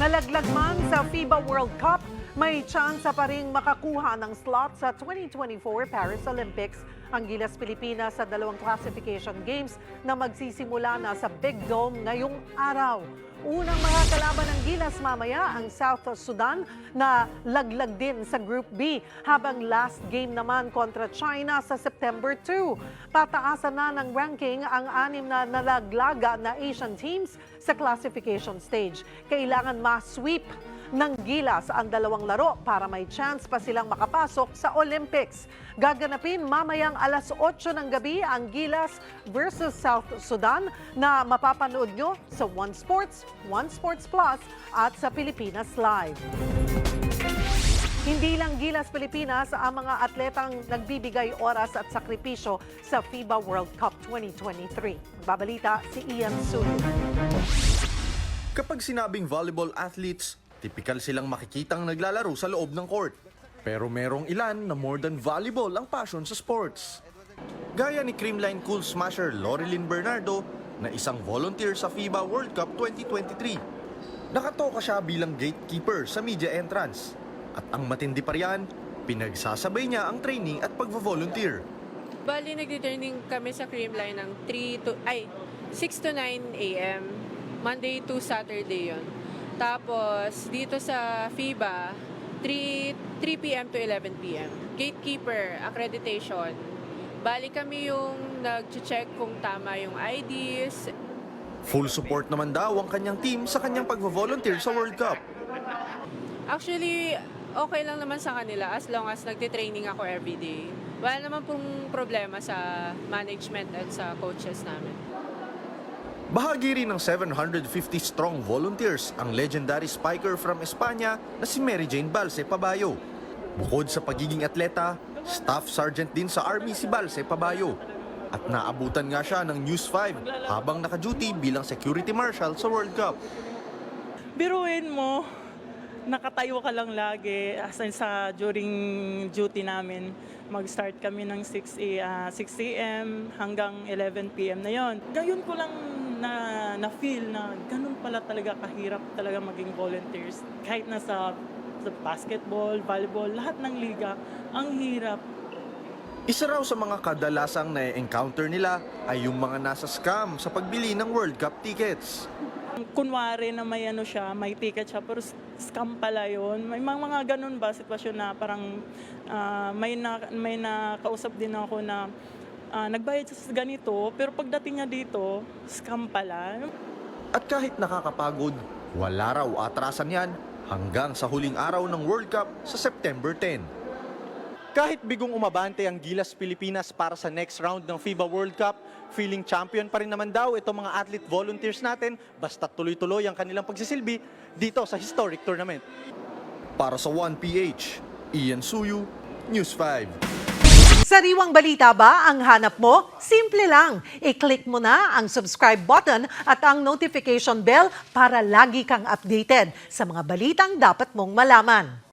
Nalaglag man sa FIBA World Cup, may tsansa pa rin makakuha ng slot sa 2024 Paris Olympics ang Gilas Pilipinas sa dalawang classification games na magsisimula na sa Big Dome ngayong araw. Unang mga kalaban ng Gilas mamaya ang South Sudan na laglag din sa Group B habang last game naman kontra China sa September 2. Pataasan na ng ranking ang anim na nalaglaga na Asian teams sa classification stage. Kailangan ma-sweep ng Gilas ang dalawang laro para may chance pa silang makapasok sa Olympics. Gaganapin mamayang alas 8 ng gabi ang Gilas versus South Sudan na mapapanood nyo sa One Sports, One Sports Plus at sa Pilipinas Live. Hindi lang Gilas Pilipinas ang mga atletang nagbibigay oras at sakripisyo sa FIBA World Cup 2023. Babalita si Ian Sulu. Kapag sinabing volleyball athletes, tipikal silang makikitang naglalaro sa loob ng court. Pero merong ilan na more than volleyball ang passion sa sports. Gaya ni Creamline Cool Smasher Lorilyn Bernardo na isang volunteer sa FIBA World Cup 2023. Nakatoka siya bilang gatekeeper sa media entrance. At ang matindi pa riyan, pinagsasabay niya ang training at pagvo-volunteer. Bali, nagde-training kami sa Creamline ng 3 to, ay, 6 to 9 a.m. Monday to Saturday yon. Tapos, dito sa FIBA, 3, 3 p.m. to 11 p.m. Gatekeeper, accreditation. Bali kami yung nag-check kung tama yung IDs. Full support naman daw ang kanyang team sa kanyang pagvo-volunteer sa World Cup. Actually, okay lang naman sa kanila as long as nagte-training ako everyday. Wala naman pong problema sa management at sa coaches namin. Bahagi rin ng 750 strong volunteers ang legendary spiker from Espanya na si Mary Jane Balse Pabayo. Bukod sa pagiging atleta, staff sergeant din sa Army si Balse Pabayo. At naabutan nga siya ng News 5 habang naka-duty bilang security marshal sa World Cup. biruin mo, nakatayo ka lang lagi as in sa during duty namin. Mag-start kami ng 6 a, ah, 6 a.m. hanggang 11 p.m. na yon. Gayon ko lang na, na feel na ganun pala talaga kahirap talaga maging volunteers. Kahit na sa, sa basketball, volleyball, lahat ng liga, ang hirap. Isa raw sa mga kadalasang na-encounter nila ay yung mga nasa scam sa pagbili ng World Cup tickets. Kunwari na may ano siya, may ticket siya, pero scam pala yun. May mga, mga ganun ba sitwasyon na parang ah, may na may nakausap din ako na ah, nagbayad sa ganito, pero pagdating niya dito, scam pala. At kahit nakakapagod, wala raw atrasan yan hanggang sa huling araw ng World Cup sa September 10. Kahit bigong umabante ang Gilas Pilipinas para sa next round ng FIBA World Cup, feeling champion pa rin naman daw itong mga athlete volunteers natin basta tuloy-tuloy ang kanilang pagsisilbi dito sa historic tournament. Para sa 1PH, Ian Suyu, News 5. Sariwang balita ba ang hanap mo? Simple lang. I-click mo na ang subscribe button at ang notification bell para lagi kang updated sa mga balitang dapat mong malaman.